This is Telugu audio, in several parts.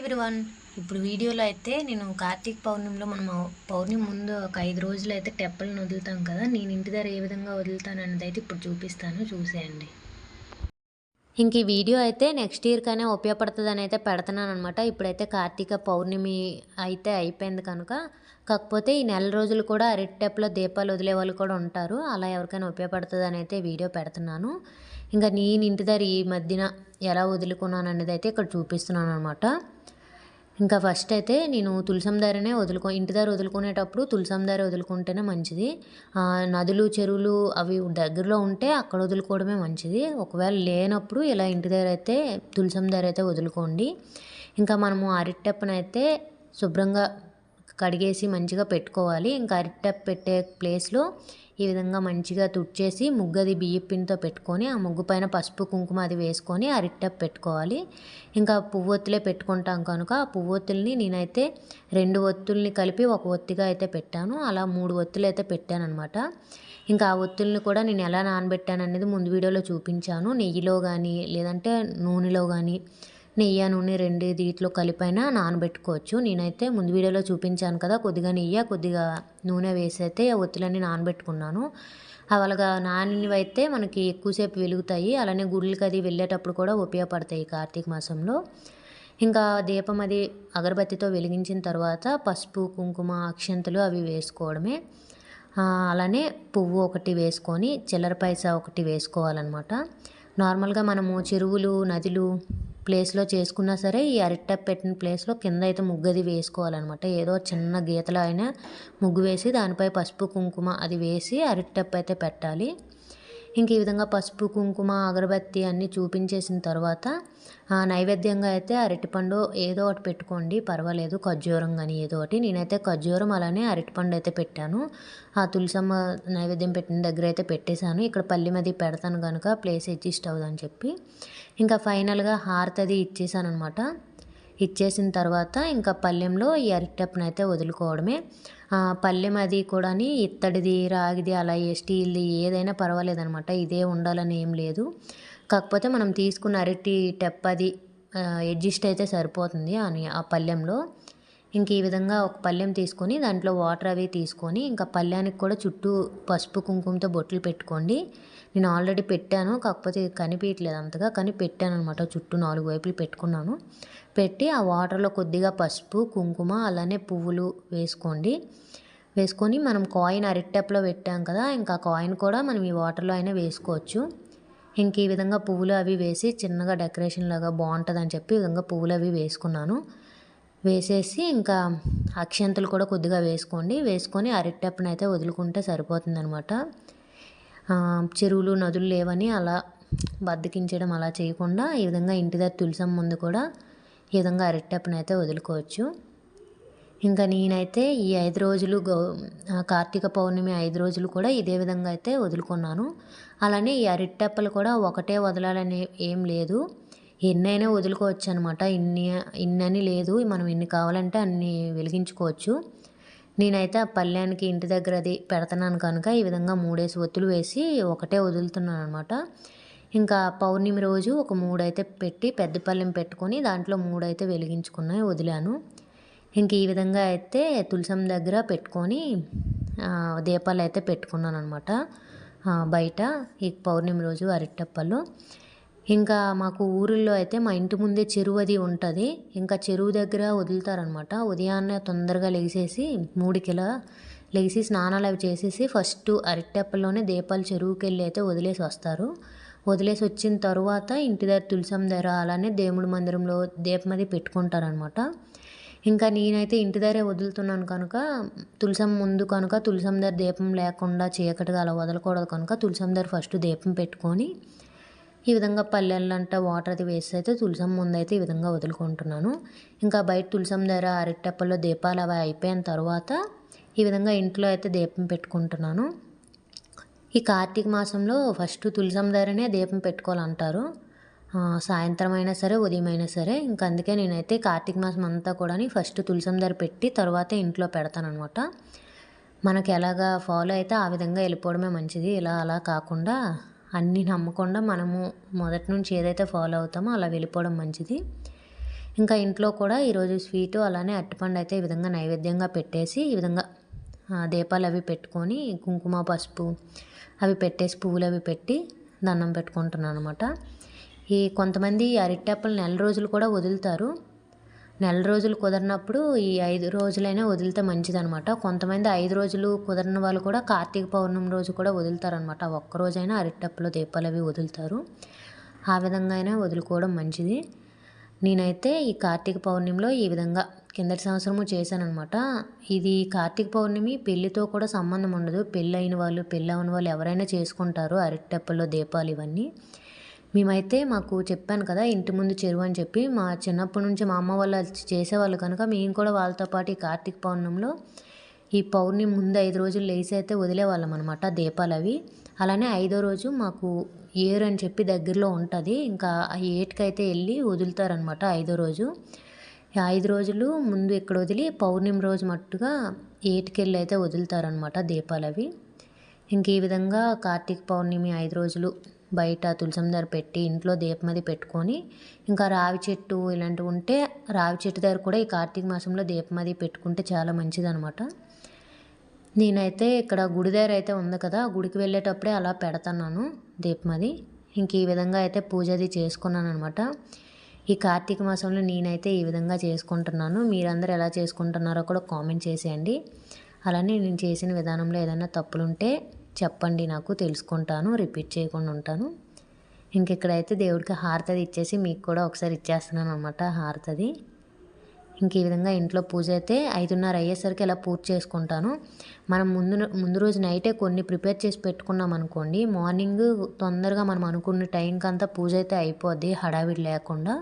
ఎవ్రీవన్ ఇప్పుడు వీడియోలో అయితే నేను కార్తీక పౌర్ణమిలో మనం పౌర్ణమి ముందు ఒక ఐదు రోజులు అయితే టెప్పలను వదులుతాం కదా నేను ఇంటి దగ్గర ఏ విధంగా వదులుతాను అనేది అయితే ఇప్పుడు చూపిస్తాను చూసేయండి. ఇంక ఈ వీడియో అయితే నెక్స్ట్ ఇయర్ ఉపయోగపడుతుందని అయితే పెడుతున్నాను అనమాట ఇప్పుడైతే కార్తీక పౌర్ణమి అయితే అయిపోయింది కనుక కాకపోతే ఈ నెల రోజులు కూడా అరటిటెప్లో దీపాలు వదిలే వాళ్ళు కూడా ఉంటారు. అలా ఎవరికైనా ఉపయోగపడుతుందని అయితే వీడియో పెడుతున్నాను. ఇంకా నేను ఇంటి దగ్గర ఈ మధ్యన ఎలా వదులుకున్నాను అనేది అయితే ఇక్కడ చూపిస్తున్నాను అనమాట ఇంకా ఫస్ట్ అయితే నేను తులసం దారినే వదులుకో ఇంటి దగ్గర వదులుకునేటప్పుడు తులసం దారి వదులుకుంటేనే మంచిది. నదులు చెరువులు అవి దగ్గరలో ఉంటే అక్కడ వదులుకోవడమే మంచిది. ఒకవేళ లేనప్పుడు ఇలా ఇంటి దగ్గర అయితే తులసం దారి అయితే వదులుకోండి. ఇంకా మనము అరటిటెప్పనైతే శుభ్రంగా కడిగేసి మంచిగా పెట్టుకోవాలి. ఇంకా అరటిటెప్ పెట్టే ప్లేస్లో ఈ విధంగా మంచిగా తుడిచేసి ముగ్గది బియ్య పిండితో పెట్టుకొని ఆ ముగ్గు పైన పసుపు కుంకుమ అది వేసుకొని అరిట్టప్ పెట్టుకోవాలి. ఇంకా పువ్వొత్తులే పెట్టుకుంటాం కనుక ఆ పువ్వొత్తుల్ని నేనైతే రెండు ఒత్తుల్ని కలిపి ఒక ఒత్తిగా అయితే పెట్టాను. అలా మూడు ఒత్తులు అయితే పెట్టాను అనమాట ఇంకా ఆ ఒత్తుల్ని కూడా నేను ఎలా నానబెట్టాను అనేది ముందు వీడియోలో చూపించాను. నెయ్యిలో కానీ లేదంటే నూనెలో కానీ నెయ్యి నూనె రెండు దీంట్లో కలిపైనా నానబెట్టుకోవచ్చు. నేనైతే ముందు వీడియోలో చూపించాను కదా కొద్దిగా నెయ్యి కొద్దిగా నూనె వేసి అయితే ఒత్తులన్నీ నానబెట్టుకున్నాను. అలాగా నానినవి మనకి ఎక్కువసేపు వెలుగుతాయి. అలానే గుళ్ళకి అది వెళ్ళేటప్పుడు కూడా ఉపయోగపడతాయి కార్తీక మాసంలో. ఇంకా దీపం అది అగరబత్తితో వెలిగించిన తర్వాత పసుపు కుంకుమ అక్షంతలు అవి వేసుకోవడమే. అలానే పువ్వు ఒకటి వేసుకొని చిల్లర పైసా ఒకటి వేసుకోవాలన్నమాట. నార్మల్గా మనము చెరువులు నదులు ప్లేస్లో చేసుకున్నా సరే ఈ అరిటప్ పెట్టిన ప్లేస్లో కింద అయితే ముగ్గది వేసుకోవాలన్నమాట. ఏదో చిన్న గీతలో అయినా ముగ్గు వేసి దానిపై పసుపు కుంకుమ అది వేసి అరిటప్ అయితే పెట్టాలి. ఇంక ఈ విధంగా పసుపు కుంకుమ అగరబత్తి అన్నీ చూపించేసిన తర్వాత నైవేద్యంగా అయితే అరటిపండు ఏదో ఒకటి పెట్టుకోండి పర్వాలేదు ఖర్జూరం కానీ ఏదో ఒకటి. నేనైతే ఖర్జూరం అలానే అరటిపండు అయితే పెట్టాను. ఆ తులసమ్మ నైవేద్యం పెట్టిన దగ్గర అయితే పెట్టేశాను. ఇక్కడ పల్లి మది పెడతాను కనుక ప్లేస్ అడ్జస్ట్ అవ్వదని చెప్పి. ఇంకా ఫైనల్గా హారతది ఇచ్చేసాను అనమాట ఇచ్చేసిన తర్వాత ఇంకా పల్లెంలో ఈ అరటిటప్పును అయితే వదులుకోవడమే పల్లెం అది కూడా ఇత్తడిది రాగిది అలా స్టీల్ది ఏదైనా పర్వాలేదనమాట. ఇదే ఉండాలని ఏం లేదు. కాకపోతే మనం తీసుకున్న అరటి టెప్ అది అడ్జస్ట్ అయితే సరిపోతుంది అని ఆ పల్లెంలో ఇంక ఈ విధంగా ఒక పళ్ళెం తీసుకొని దాంట్లో వాటర్ అవి తీసుకొని ఇంకా పళ్ళెనికి కూడా చుట్టూ పసుపు కుంకుమతో బొట్లు పెట్టుకోండి. నేను ఆల్రెడీ పెట్టాను కాకపోతే కనిపించట్లేదు అంతగా కానీ పెట్టాను అనమాట చుట్టూ నాలుగు వైపులు పెట్టుకున్నాను. పెట్టి ఆ వాటర్లో కొద్దిగా పసుపు కుంకుమ అలానే పువ్వులు వేసుకోండి. వేసుకొని మనం కాయిన్ అరిటెప్లో పెట్టాం కదా ఇంకా కాయిన్ కూడా మనం ఈ వాటర్లో అయినా వేసుకోవచ్చు. ఇంక ఈ విధంగా పువ్వులు అవి వేసి చిన్నగా డెకరేషన్ లాగా బాగుంటుందని చెప్పి ఈ విధంగా పువ్వులు అవి వేసుకున్నాను. వేసేసి ఇంకా అక్షంతలు కూడా కొద్దిగా వేసుకోండి. వేసుకొని అరటిటప్పును అయితే వదులుకుంటే సరిపోతుందనమాట. చెరువులు నదులు లేవని అలా బద్దకించడం అలా చేయకుండా ఈ విధంగా ఇంటి దగ్గర తులసం ముందు కూడా ఈ విధంగా అరటిటప్పును అయితే వదులుకోవచ్చు. ఇంకా నేనైతే ఈ ఐదు రోజులు గౌ కార్తీక పౌర్ణమి ఐదు రోజులు కూడా ఇదే విధంగా అయితే వదులుకున్నాను. అలానే ఈ అరటిటప్పలు కూడా ఒకటే వదలాలని ఏం లేదు. ఎన్నైనా వదులుకోవచ్చు అనమాట ఇన్ని ఇన్నని లేదు. మనం ఎన్ని కావాలంటే అన్ని వెలిగించుకోవచ్చు. నేనైతే ఆ పల్లెనికి ఇంటి దగ్గర అది పెడుతున్నాను కనుక ఈ విధంగా మూడేసి ఒత్తులు వేసి ఒకటే వదులుతున్నాను అనమాట ఇంకా పౌర్ణమి రోజు ఒక మూడైతే పెట్టి పెద్ద పల్లెం పెట్టుకొని దాంట్లో మూడైతే వెలిగించుకున్నాయి వదిలాను. ఇంక ఈ విధంగా అయితే తులసం దగ్గర పెట్టుకొని దీపాలు అయితే పెట్టుకున్నాను అనమాట బయట ఈ పౌర్ణమి రోజు అరిటప్పలు ఇంకా మాకు ఊరిలో అయితే మా ఇంటి ముందే చెరువు అది ఉంటుంది. ఇంకా చెరువు దగ్గర వదులుతారనమాట ఉదయాన్నే తొందరగా లెగిసేసి మూడుకిలా లెగిసి స్నానాలు అవి చేసేసి ఫస్ట్ అరిటెప్పల్లోనే దీపాలు చెరువుకి వెళ్ళి అయితే వదిలేసి వస్తారు. వదిలేసి వచ్చిన తర్వాత ఇంటి దగ్గర తులసం దగ్గర అలానే దేవుడి మందిరంలో దీపం అది పెట్టుకుంటారనమాట ఇంకా నేనైతే ఇంటి దగ్గరే వదులుతున్నాను కనుక తులసం ముందు కనుక తులసం దగ్గర దీపం లేకుండా చీకటిగా అలా వదలకూడదు కనుక తులసం దగ్గర ఫస్ట్ దీపం పెట్టుకొని ఈ విధంగా పల్లెళ్ళంట వాటర్ అది వేసి అయితే తులసం ముందు అయితే ఈ విధంగా వదులుకుంటున్నాను. ఇంకా బయట తులసం దగ్గర అరటిటప్పల్లో దీపాలు అవి అయిపోయిన తర్వాత ఈ విధంగా ఇంట్లో అయితే దీపం పెట్టుకుంటున్నాను. ఈ కార్తీక మాసంలో ఫస్ట్ తులసం దగ్గరనే దీపం పెట్టుకోవాలంటారు. సాయంత్రం అయినా సరే ఉదయం అయినా సరే. ఇంకా అందుకే నేనైతే కార్తీక మాసం అంతా కూడా ఫస్ట్ తులసం దగ్గర పెట్టి తర్వాత ఇంట్లో పెడతానమాట మనకి ఎలాగా ఫాలో అయితే ఆ విధంగా వెళ్ళిపోవడమే మంచిది. ఇలా అలా కాకుండా అన్నీ నమ్మకుండా మనము మొదటి నుంచి ఏదైతే ఫాలో అవుతామో అలా వెళ్ళిపోవడం మంచిది. ఇంకా ఇంట్లో కూడా ఈరోజు స్వీటు అలానే అరటిపండు అయితే ఈ విధంగా నైవేద్యంగా పెట్టేసి ఈ విధంగా దీపాలు అవి పెట్టుకొని కుంకుమ పసుపు అవి పెట్టేసి పువ్వులు అవి పెట్టి దండం పెట్టుకుంటున్నాను అనమాట ఈ కొంతమంది అరటిపళ్ళు నెల రోజులు కూడా వదులుతారు. నెల రోజులు కుదరినప్పుడు ఈ ఐదు రోజులైనా వదిలితే మంచిదనమాట కొంతమంది ఐదు రోజులు కుదరని వాళ్ళు కూడా కార్తీక పౌర్ణమి రోజు కూడా వదులుతారనమాట ఒక్క రోజైనా అరటిపళ్ళు దీపాలు అవి వదులుతారు. ఆ విధంగా అయినా వదులుకోవడం మంచిది. నేనైతే ఈ కార్తీక పౌర్ణమిలో ఈ విధంగా కిందటి సంవత్సరము చేశానమాట ఇది కార్తీక పౌర్ణమి పెళ్ళితో కూడా సంబంధం ఉండదు. పెళ్ళి అయిన వాళ్ళు పెళ్ళి అవని వాళ్ళు ఎవరైనా చేసుకుంటారు. అరటిటెప్పల్లో దీపాలు ఇవన్నీ. మేమైతే మాకు చెప్పాను కదా ఇంటి ముందు చెరువు అని చెప్పి మా చిన్నప్పటి నుంచి మా అమ్మ వాళ్ళు చేసేవాళ్ళు కనుక మేము కూడా వాళ్ళతో పాటు ఈ కార్తీక పౌర్ణమిలో ఈ పౌర్ణమి ముందు ఐదు రోజులు లేచి అయితే వదిలేవాళ్ళం అనమాట దీపాలు అవి. అలానే ఐదో రోజు మాకు ఏరు అని చెప్పి దగ్గరలో ఉంటుంది. ఇంకా ఆ ఏటికైతే వెళ్ళి వదులుతారనమాట ఐదో రోజు. ఐదు రోజులు ముందు ఇక్కడ వదిలి పౌర్ణమి రోజు మట్టుగా ఏటికెళ్ళి అయితే వదులుతారనమాట దీపాలు అవి ఇంక ఈ విధంగా కార్తీక పౌర్ణమి ఐదు రోజులు బయట తులసం దగ్గర పెట్టి ఇంట్లో దీపం అది పెట్టుకొని ఇంకా రావి చెట్టు ఇలాంటివి ఉంటే రావి చెట్టు దగ్గర కూడా ఈ కార్తీక మాసంలో దీపం అది పెట్టుకుంటే చాలా మంచిదనమాట. నేనైతే ఇక్కడ గుడి దగ్గర అయితే ఉంది కదా ఆ గుడికి వెళ్ళేటప్పుడే అలా పెడతాను దీపం అది. ఇంక ఈ విధంగా అయితే పూజ అది చేసుకున్నాను అనమాట ఈ కార్తీక మాసంలో నేనైతే ఈ విధంగా చేసుకుంటున్నాను. మీరందరూ ఎలా చేసుకుంటున్నారో కూడా కామెంట్ చేసేయండి. అలానే నేను చేసిన విధానంలో ఏదైనా తప్పులుంటే చెప్పండి నాకు తెలుసుకుంటాను రిపీట్ చేయకుండా ఉంటాను. ఇంక ఇక్కడైతే దేవుడికి హారతది ఇచ్చేసి మీకు కూడా ఒకసారి ఇచ్చేస్తున్నాను అనమాట హారతది ఇంక ఈ విధంగా ఇంట్లో పూజ అయితే ఐదున్నర అయ్యేసరికి ఇలా పూజ చేసుకుంటాను. మనం ముందు ముందు రోజు నైటే కొన్ని ప్రిపేర్ చేసి పెట్టుకున్నాం అనుకోండి మార్నింగ్ తొందరగా మనం అనుకున్న టైంకి అంతా పూజ అయితే అయిపోద్ది హడావిడి లేకుండా.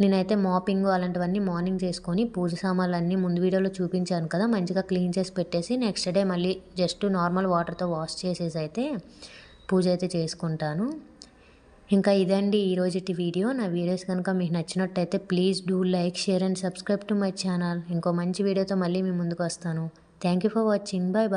నేనైతే మాపింగ్ అలాంటివన్నీ మార్నింగ్ చేసుకొని పూజ సామాన్లు అన్నీ ముందు వీడియోలో చూపించాను కదా మంచిగా క్లీన్ చేసి పెట్టేసి నెక్స్ట్ డే మళ్ళీ జస్ట్ నార్మల్ వాటర్తో వాష్ చేసేసి అయితే పూజ అయితే చేసుకుంటాను. ఇంకా ఇదండి ఈరోజుటి వీడియో. నా వీడియోస్ కనుక మీకు నచ్చినట్టయితే please do like share and subscribe to my channel. ఇంకో మంచి వీడియోతో మళ్ళీ మీ ముందుకు వస్తాను. Thank you for watching. Bye bye